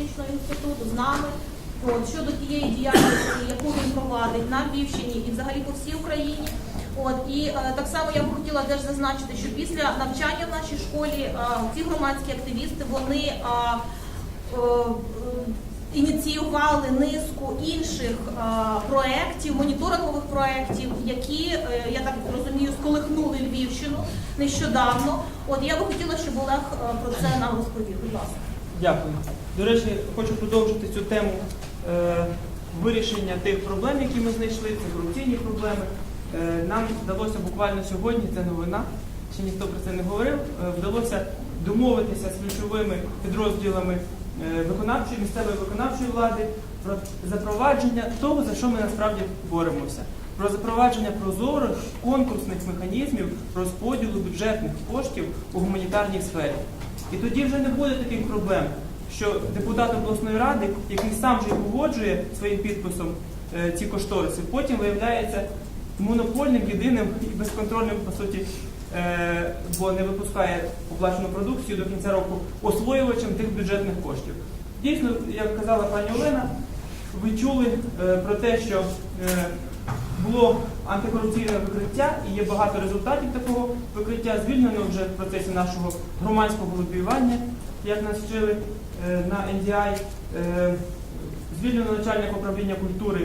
політичного інституту, з нами. От, щодо тієї діяльності, яку він провадить на Львівщині і взагалі по всій Україні. От і е, так само я б хотіла теж зазначити, що після навчання в нашій школі е, ці громадські активісти вони е, е, ініціювали низку інших е, проєктів, моніторингових проєктів, які, е, я так розумію, сколихнули Львівщину нещодавно. От я би хотіла, щоб Олег е, про це нам розповів. Будь ласка. Дякую. До речі, хочу продовжити цю тему е, вирішення тих проблем, які ми знайшли, це корупційні проблеми. Е, нам вдалося буквально сьогодні, це новина, ще ніхто про це не говорив, е, вдалося домовитися з ключовими підрозділами е, виконавчої, місцевої виконавчої влади про запровадження того, за що ми насправді боремося. Про запровадження прозорих конкурсних механізмів розподілу бюджетних коштів у гуманітарній сфері. І тоді вже не буде таких проблем, що депутат обласної ради, який сам же погоджує своїм підписом е, ці кошториси, потім виявляється монопольним, єдиним і безконтрольним, по суті, е, бо не випускає оплачену продукцію до кінця року освоювачем тих бюджетних коштів. Дійсно, як казала пані Олена, ви чули е, про те, що е, було антикорупційне викриття і є багато результатів такого викриття. Звільнено вже в процесі нашого громадського лобіювання, як нас вчили на NDI. Е, Звільнено начальника управління культури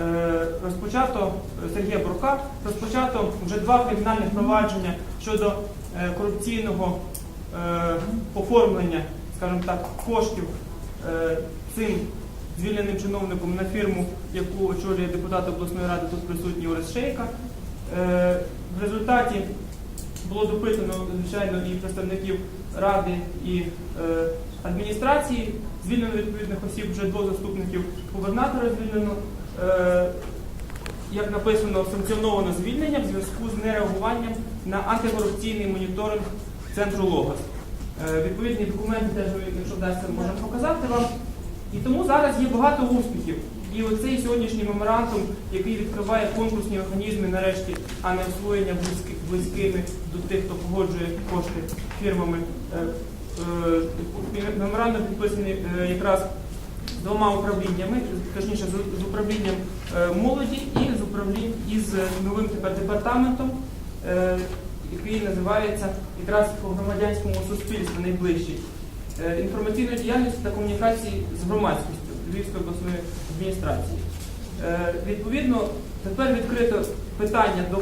е, розпочато е, Сергія Бурка, розпочато вже два кримінальних провадження щодо е, корупційного е, оформлення, скажімо так, коштів е, цим звільненим чиновником на фірму, яку очолює депутат обласної ради, тут присутній Орес Шейка. Е, В результаті було допитано, звичайно, і представників ради і е, адміністрації. Звільнено відповідних осіб вже двох заступників губернатора звільнено. Е, як написано, санкціоновано звільнення в зв'язку з нереагуванням на антикорупційний моніторинг центру ЛОГОС. Е, Відповідні документи теж, якщо вдасться, можемо показати вам. І тому зараз є багато успіхів. І оцей сьогоднішній меморандум, який відкриває конкурсні механізми нарешті, а не освоєння близькими до тих, хто погоджує кошти фірмами. Е, Меморандум підписаний е, якраз двома управліннями, точніше з, управлінням е, молоді і з управлінням із новим тепер департаментом, е, який називається якраз по громадянському суспільству найближчий. Е, інформаційної діяльності та комунікації з громадськістю Львівської обласної адміністрації. Е, Відповідно, тепер відкрито питання до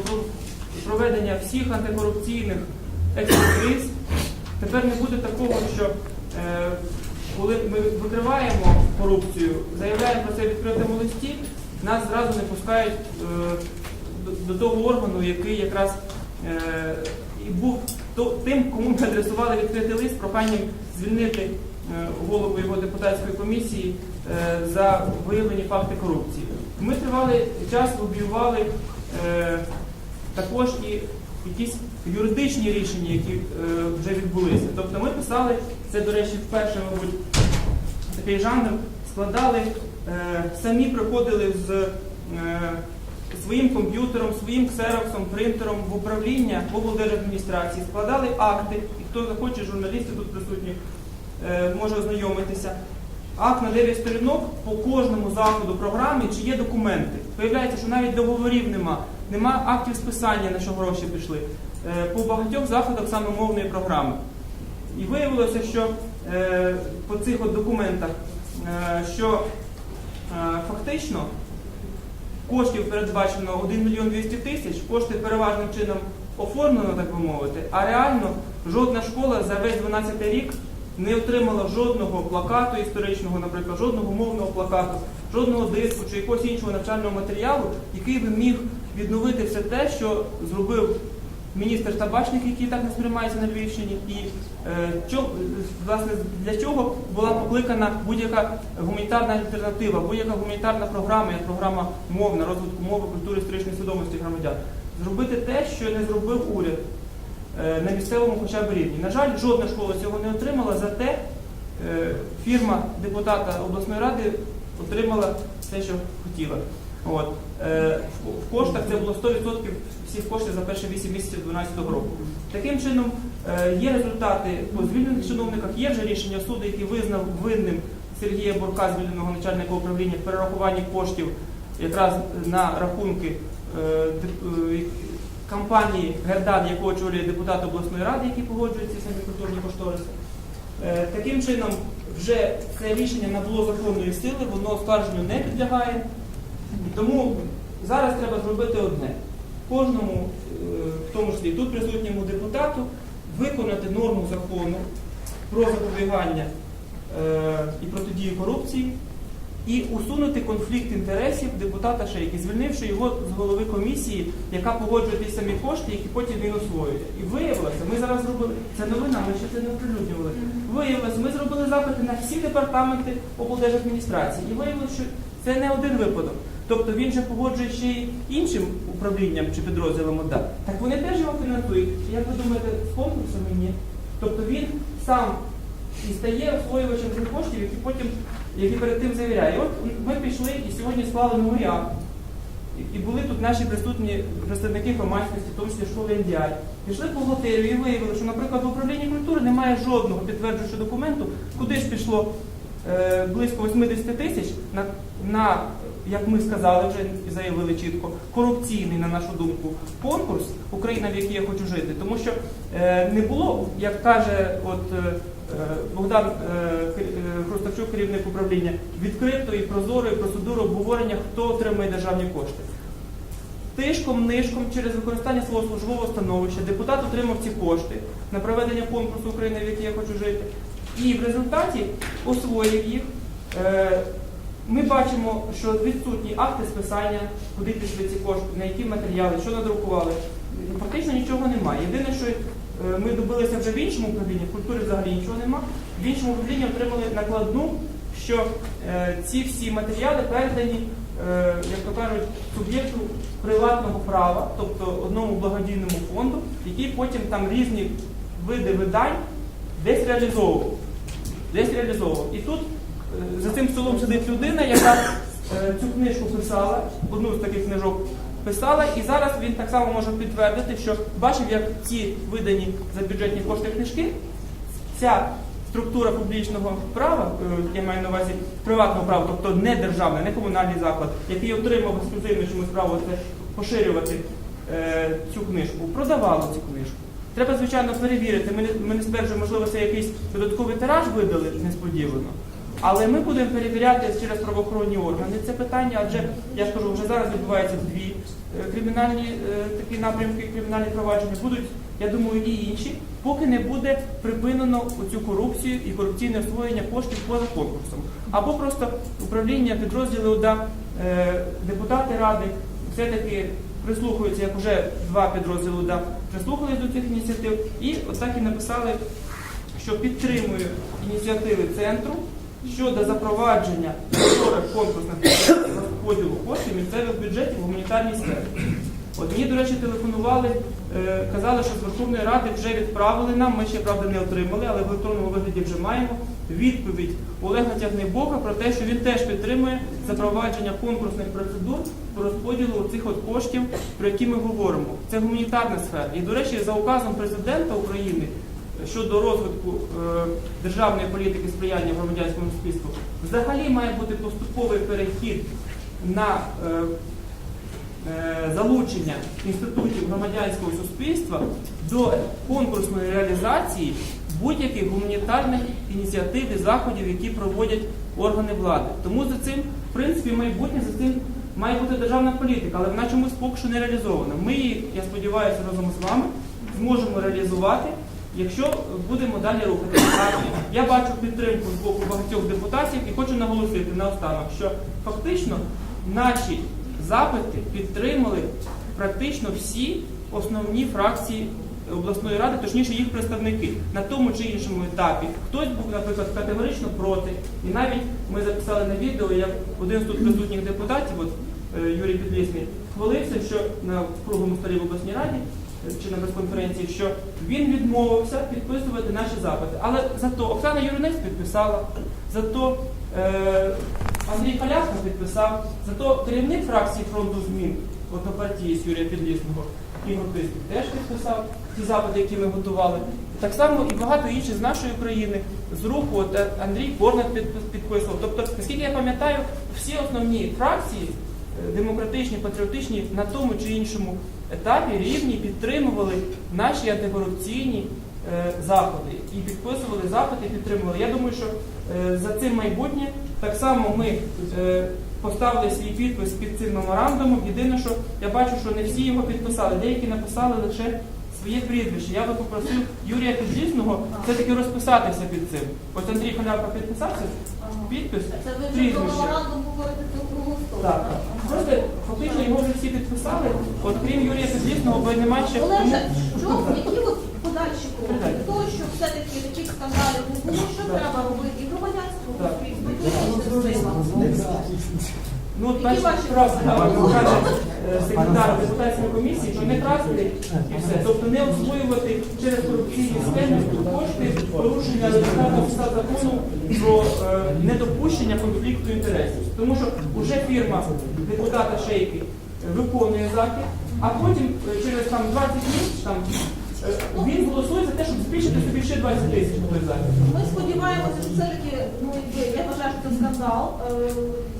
проведення всіх антикорупційних експертиз. Тепер не буде такого, що е, коли ми викриваємо корупцію, заявляємо про це в відкритому листі, нас зразу не пускають е, до, до того органу, який якраз е, і був то, тим, кому ми адресували відкритий лист проханням звільнити е, голову його депутатської комісії е, за виявлені факти корупції. Ми тривалий час лобіювали е, також і якісь юридичні рішення, які е, вже відбулися. Тобто ми писали, це, до речі, вперше, мабуть, такий жанр, складали, е, самі приходили з е, своїм комп'ютером, своїм ксероксом, принтером в управління в облдержадміністрації, складали акти, і хто захоче, журналісти тут присутні, е, може ознайомитися. Акт на 9 сторінок по кожному заходу програми, чи є документи. Виявляється, що навіть договорів нема, нема актів списання, на що гроші пішли. Е, По багатьох заходах саме мовної програми. І виявилося, що е, по цих от документах, е, що фактично коштів передбачено 1 мільйон 200 тисяч, кошти переважним чином оформлено, так би мовити, а реально жодна школа за весь 12 рік не отримала жодного плакату історичного, наприклад, жодного мовного плакату, жодного диску чи якогось іншого навчального матеріалу, який би міг відновити все те, що зробив міністр Табачник, який так не сприймається на Львівщині, і е, чо- власне для чого була покликана будь-яка гуманітарна альтернатива, будь-яка гуманітарна програма, як програма мовна, розвитку мови, культури, історичної свідомості громадян. Зробити те, що не зробив уряд е, на місцевому хоча б рівні. На жаль, жодна школа цього не отримала, зате е, фірма депутата обласної ради отримала те, що хотіла. От. Е, в- В коштах це було 100% всіх коштів за перші 8 місяців 2012 року. Таким чином, е, є результати по звільнених чиновниках, є вже рішення суду, який визнав винним Сергія Бурка, звільненого начальника управління, перерахуванні коштів якраз на рахунки е, компанії Гердан, яку очолює депутат обласної ради, який погоджує ці самі культурні кошториси. Таким чином, вже це рішення набуло законної сили, воно оскарженню не підлягає. Тому зараз треба зробити одне. Кожному, е, в тому числі тут присутньому депутату, виконати норму закону про запобігання е, і протидію корупції і усунути конфлікт інтересів депутата Шейки, звільнивши його з голови комісії, яка погоджує ті самі кошти, які потім він освоює. І виявилося, ми зараз зробили це новина, ми ще це не оприлюднювали. Виявилося, ми зробили запити на всі департаменти облдержадміністрації. І виявилося, що це не один випадок. Тобто він же погоджує ще й іншим управлінням чи підрозділам ОДА. Так вони теж його фінансують. Як ви думаєте, з конкурсами ні? Тобто він сам і стає освоювачем цих коштів, які потім, які перед тим завіряє. І от ми пішли і сьогодні склали акт. І- І були тут наші присутні представники громадськості, тому числі школи НДІ. Пішли по бухгалтерію і виявили, що, наприклад, в управлінні культури немає жодного підтверджуючого документу, куди ж пішло близько 80 тисяч на, на, як ми сказали вже і заявили чітко, корупційний, на нашу думку, конкурс Україна, в якій я хочу жити. Тому що е, не було, як каже от, е, е, Богдан е, е, керівник управління, відкритої прозорої процедури обговорення, хто отримує державні кошти. Тишком, нишком через використання свого службового становища депутат отримав ці кошти на проведення конкурсу України, в якій я хочу жити, і в результаті освоїв їх. Е, Ми бачимо, що відсутні акти списання, куди пішли ці кошти, на які матеріали, що надрукували. Фактично нічого немає. Єдине, що е, ми добилися вже в іншому управлінні, в культурі взагалі нічого немає. В іншому управлінні отримали накладну, що е, ці всі матеріали передані, як то кажуть, суб'єкту приватного права, тобто одному благодійному фонду, який потім там різні види видань десь реалізовував. Десь реалізовував. І тут е, за цим столом сидить людина, яка е, цю книжку писала, одну з таких книжок писала, і зараз він так само може підтвердити, що бачив, як ці видані за бюджетні кошти книжки, ця структура публічного права, е, я маю на увазі приватного права, тобто не державний, не комунальний заклад, який отримав ексклюзивну чомусь право поширювати цю книжку, продавало цю книжку. Треба, звичайно, перевірити. Ми не, ми не стверджуємо, можливо, це якийсь додатковий тираж видали несподівано. Але ми будемо перевіряти через правоохоронні органи це питання, адже я ж кажу, вже зараз відбуваються дві е, кримінальні е, такі напрямки, кримінальні провадження. Будуть, я думаю, і інші, поки не буде припинено цю корупцію і корупційне освоєння коштів поза конкурсом. Або просто управління підрозділи ОДА, е, депутати ради все-таки прислухаються, як вже два підрозділи да, прислухались до цих ініціатив, і отак і написали, що підтримує ініціативи центру щодо запровадження прозорих конкурсних розподілу коштів місцевих бюджетів в гуманітарній сфері. От мені, до речі, телефонували, казали, що з Верховної Ради вже відправили нам. Ми ще правда не отримали, але в електронному вигляді вже маємо відповідь Олега Тягнебока про те, що він теж підтримує запровадження конкурсних процедур по розподілу цих от коштів, про які ми говоримо. Це гуманітарна сфера. І, до речі, за указом президента України щодо розвитку е, державної політики сприяння громадянському суспільству, взагалі має бути поступовий перехід на е, е, залучення інститутів громадянського суспільства до конкурсної реалізації будь-яких гуманітарних ініціатив і заходів, які проводять органи влади. Тому за цим, в принципі, майбутнє за цим має бути державна політика, але вона чомусь поки що не реалізована. Ми її, я сподіваюся, разом з вами зможемо реалізувати. Якщо будемо далі рухатися, я бачу підтримку з боку багатьох депутатів і хочу наголосити наостанок, що фактично наші запити підтримали практично всі основні фракції обласної ради, точніше їх представники на тому чи іншому етапі. Хтось був, наприклад, категорично проти, і навіть ми записали на відео, як один з тут присутніх депутатів, от е, Юрій Підлісний, хвалився, що на круглому столі в обласній раді е, чи на прес-конференції, що він відмовився підписувати наші запити. Але зато Оксана Юринець підписала, зато е, Андрій Халяшко підписав, зато керівник фракції фронту змін однопартієць Юрія Підлісного, Ігор Тиський теж підписав ті запити, які ми готували. Так само і багато інших з нашої країни, з руху, от е, Андрій підпис- підписував. Тобто, наскільки я пам'ятаю, всі основні фракції е, демократичні, патріотичні на тому чи іншому етапі рівні підтримували наші антикорупційні заходи і підписували запити, підтримували. Я думаю, що е, за цим майбутнє так само ми е, поставили свій підпис під цим меморандумом. Єдине, що я бачу, що не всі його підписали, деякі написали лише своє прізвище. Я би попросив Юрія Підлісного все-таки розписатися під цим. Ось Андрій Халявка підписався, підпис, Це ви прізвище. круглу. Так, просто фактично його вже всі підписали, от крім Юрія Підлісного, бо немає ще. Олеже, які от Так. Для того, щоб все-таки таких скандалів не було, що треба робити? І силам. Ну, от пропозиції? каже е, секретар депутатської комісії, що не красти і все. Тобто не освоювати через корупційні схеми кошти порушення результатів закону про е, недопущення конфлікту інтересів. Тому що вже фірма депутата Шейки виконує захід, а потім е, через там 20 днів там, він голосує за те, щоб збільшити собі ще 20 тисяч захід. Ми сподіваємося, що все-таки, ну, якби, я вважаю, що це скандал, е,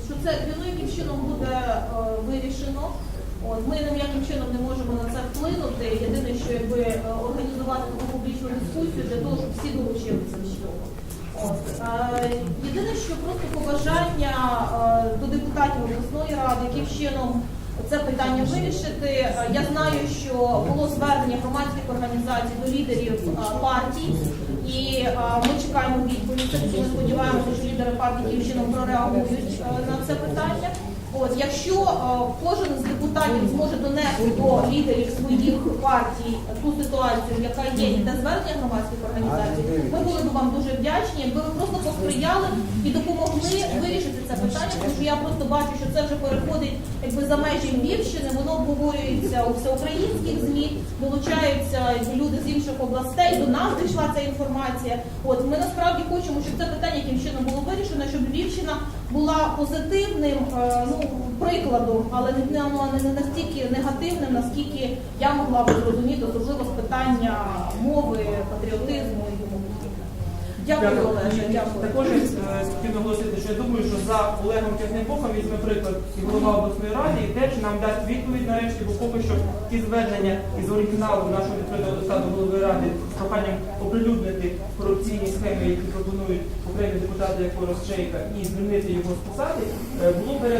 що це ну, яким чином буде е, вирішено. От, ми ніяким чином не можемо на це вплинути. Єдине, що якби е, організувати таку публічну дискусію для того, щоб всі долучилися до цього. Е, Єдине, що просто побажання е, до депутатів обласної ради, яким чином це питання вирішити. Е, Я знаю, що було звернення громадських організацій до лідерів е, партій, і е, ми чекаємо відповіді. Ми сподіваємося, що лідери партій яким прореагують на це питання. От якщо кожен з депутатів зможе донести до лідерів своїх партій ту ситуацію, яка є, і звернення громадських організацій, ми були б вам дуже вдячні, якби ви просто посприяли і допомогли що я просто бачу, що це вже переходить якби за межі Львівщини, воно обговорюється у всеукраїнських змі, долучаються люди з інших областей. До нас дійшла ця інформація. От ми насправді хочемо, щоб це питання яким чином було вирішено, щоб Львівщина була позитивним е, ну, прикладом, але не, не, не настільки негативним, наскільки я могла б зрозуміти, особливо з питання мови, патріотизму. Дякую, Олеже. Дякую. Також е, хотів наголосити, що я думаю, що за Олегом Тягнебоком візьме приклад і голова обласної ради, і теж нам дасть відповідь нарешті, бо поки що ті звернення із оригіналу нашого відкритого листа до голови ради з проханням оприлюднити корупційні схеми, які пропонують окремі депутати як Шейка, і звільнити його з посади, е, було перед.